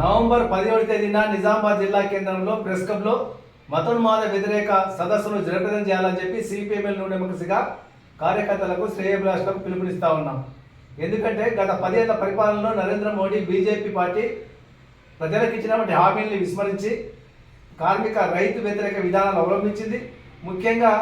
November పదిహేడు తేదీన నిజామాబాద్ జిల్లా కేంద్రంలో ప్రెస్ క్లబ్లో మతోన్మాద వ్యతిరేక సదస్సును జయప్రదం చేయాలని చెప్పి సిపిఎంఎల్ నూనెమకసిగా కార్యకర్తలకు శ్రేయభిలాషులకు పిలుపునిస్తా ఉన్నాం. ఎందుకంటే గత పదేళ్ళ పరిపాలనలో నరేంద్ర మోడీ బీజేపీ పార్టీ ప్రజలకు ఇచ్చినటువంటి హామీల్ని విస్మరించి కార్మిక రైతు వ్యతిరేక విధానాలు అవలంబించింది. ముఖ్యంగా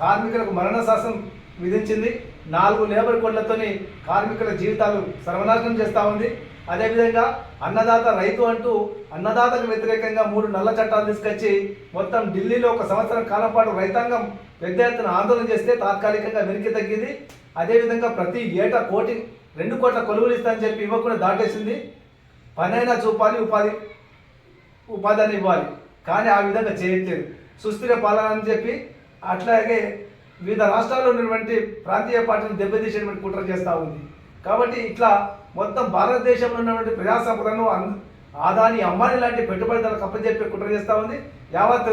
కార్మికులకు మరణ శాసనం విధించింది. నాలుగు లేబర్ కోడ్లతోని కార్మికుల జీవితాలు సర్వనాశనం చేస్తూ ఉంది. అదేవిధంగా అన్నదాత రైతు అంటూ అన్నదాతకు వ్యతిరేకంగా మూడు నల్ల చట్టాలు తీసుకొచ్చి మొత్తం ఢిల్లీలో ఒక సంవత్సరం కాలం పాటు రైతాంగం పెద్ద ఎత్తున ఆందోళన చేస్తే తాత్కాలికంగా వెనక్కి తగ్గింది. అదేవిధంగా ప్రతి ఏటా కోటి రెండు కోట్ల కొలువులు ఇస్తానని చెప్పి ఇవ్వకుండా దాటేసింది. పనైనా చూపాలి ఉపాధి ఉపాధిని ఇవ్వాలి. కానీ ఆ విధంగా చేయట్లేదు. సుస్థిర పాలన అని చెప్పి అట్లాగే వివిధ రాష్ట్రాల్లో ఉన్నటువంటి ప్రాంతీయ పార్టీని దెబ్బతీసేటువంటి కుట్ర చేస్తూ ఉంది. కాబట్టి ఇట్లా మొత్తం భారతదేశంలో ఉన్నటువంటి ప్రజా సంపదను ఆదాని అంబానీ లాంటి పెట్టుబడిదారులకు అప్పచెప్పే కుట్ర చేస్తూ ఉంది. యావత్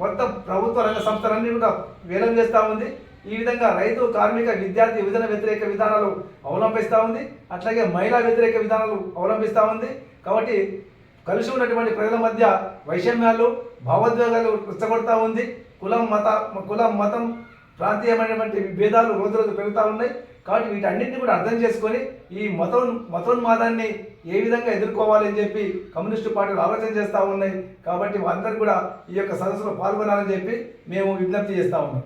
మొత్తం ప్రభుత్వ రంగ సంస్థలన్నీ కూడా వేలం చేస్తూ ఉంది. ఈ విధంగా రైతు కార్మిక విద్యార్థి విభజన వ్యతిరేక విధానాలు అవలంబిస్తూ ఉంది. అట్లాగే మహిళా వ్యతిరేక విధానాలు అవలంబిస్తూ ఉంది. కాబట్టి కలిసి ఉన్నటువంటి ప్రజల మధ్య వైషమ్యాలు భావోద్వేగాలు రెచ్చగొడతా ఉంది. కులం మత కులం మతం ప్రాంతీయమైనటువంటి విభేదాలు రోజు రోజు పెరుగుతూ ఉన్నాయి. కాబట్టి వీటన్నింటినీ కూడా అర్థం చేసుకొని ఈ మతోన్ మతోన్మాదాన్ని ఏ విధంగా ఎదుర్కోవాలని చెప్పి కమ్యూనిస్టు పార్టీలు ఆలోచన చేస్తూ ఉన్నాయి. కాబట్టి అందరూ కూడా ఈ యొక్క సదస్సులో పాల్గొనాలని చెప్పి మేము విజ్ఞప్తి చేస్తూ ఉన్నాం.